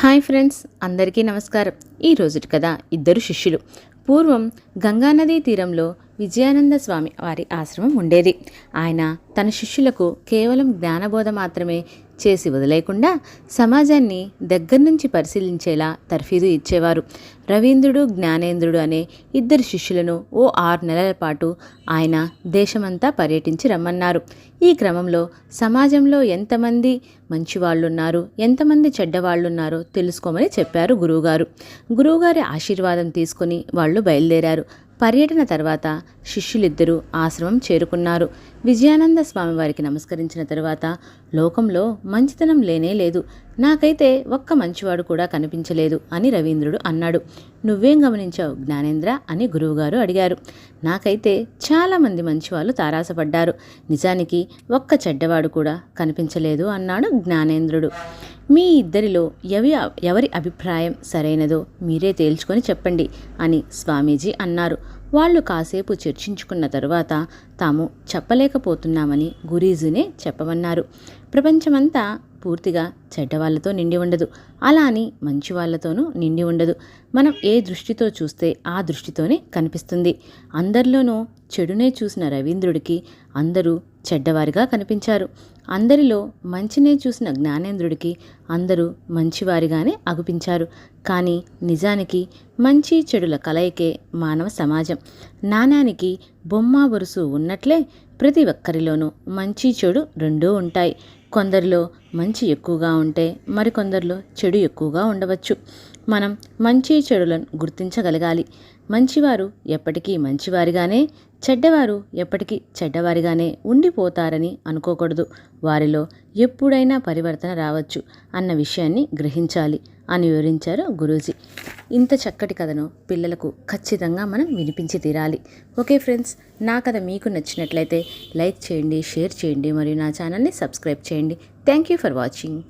Hi friends అందరికీ నమస్కారం. ఈ రోజుటి కథ ఇద్దరు శిష్యులు. పూర్వం గంగానదీ తీరంలో విజయానంద స్వామి వారి ఆశ్రమం ఉండేది. ఆయన తన శిష్యులకు కేవలం జ్ఞానబోధ మాత్రమే చేసి వదిలేకుండా సమాజాన్ని దగ్గర నుంచి పరిశీలించేలా తర్ఫీదు ఇచ్చేవారు. రవీంద్రుడు జ్ఞానేంద్రుడు అనే ఇద్దరు శిష్యులను ఓ ఆరు నెలల పాటు ఆయన దేశమంతా పర్యటించి రమ్మన్నారు. ఈ క్రమంలో సమాజంలో ఎంతమంది మంచివాళ్ళున్నారు ఎంతమంది చెడ్డవాళ్ళున్నారో తెలుసుకోమని చెప్పారు గురువుగారు. గురువుగారి ఆశీర్వాదం తీసుకుని వాళ్ళు బయలుదేరారు. పర్యటన తర్వాత శిష్యులిద్దరూ ఆశ్రమం చేరుకున్నారు. విజయానంద స్వామి వారికి నమస్కరించిన తర్వాత లోకంలో మంచితనం లేనే లేదు. నాకైతే ఒక్క మంచివాడు కూడా కనిపించలేదు అని రవీంద్రుడు అన్నాడు. నువ్వేం గమనించావు జ్ఞానేంద్ర? అని గురువుగారు అడిగారు. నాకైతే చాలామంది మంచివాళ్ళు తారాసపడ్డారు. నిజానికి ఒక్క చెడ్డవాడు కూడా కనిపించలేదు అన్నాడు జ్ఞానేంద్రుడు. మీ ఇద్దరిలో ఎవి ఎవరి అభిప్రాయం సరైనదో మీరే తేల్చుకొని చెప్పండి అని స్వామీజీ అన్నారు. వాళ్ళు కాసేపు చర్చించుకున్న తరువాత తాము చెప్పలేకపోతున్నామని గురీజునే చెప్పమన్నారు. ప్రపంచమంతా పూర్తిగా చెడ్డవాళ్ళతో నిండి ఉండదు. అలా అని మంచి వాళ్ళతోనూ నిండి ఉండదు. మనం ఏ దృష్టితో చూస్తే ఆ దృష్టితోనే కనిపిస్తుంది. అందరిలోనూ చెడునే చూసిన రవీంద్రుడికి అందరూ చెడ్డవారిగా కనిపించారు. అందరిలో మంచినే చూసిన జ్ఞానేంద్రుడికి అందరూ మంచివారిగానే అగుపించారు. కానీ నిజానికి మంచి చెడుల కలయికే మానవ సమాజం. నాణానికి బొమ్మ బొరుసు ఉన్నట్లే ప్రతి ఒక్కరిలోనూ మంచి చెడు రెండూ ఉంటాయి. కొందరిలో మంచి ఎక్కువగా ఉంటే మరికొందరిలో చెడు ఎక్కువగా ఉండవచ్చు. మనం మంచి చెడులను గుర్తించగలగాలి. మంచివారు ఎప్పటికీ మంచివారిగానే చెడ్డవారు ఎప్పటికీ చెడ్డవారిగానే ఉండిపోతారని అనుకోకూడదు. వారిలో ఎప్పుడైనా పరివర్తన రావచ్చు అన్న విషయాన్ని గ్రహించాలి అని వివరించారు గురూజీ. ఇంత చక్కటి కథను పిల్లలకు ఖచ్చితంగా మనం వినిపించి తీరాలి. ఓకే ఫ్రెండ్స్ నా కథ మీకు నచ్చినట్లయితే లైక్ చేయండి షేర్ చేయండి మరియు నా ఛానల్ని సబ్స్క్రైబ్ చేయండి. Thank you for watching.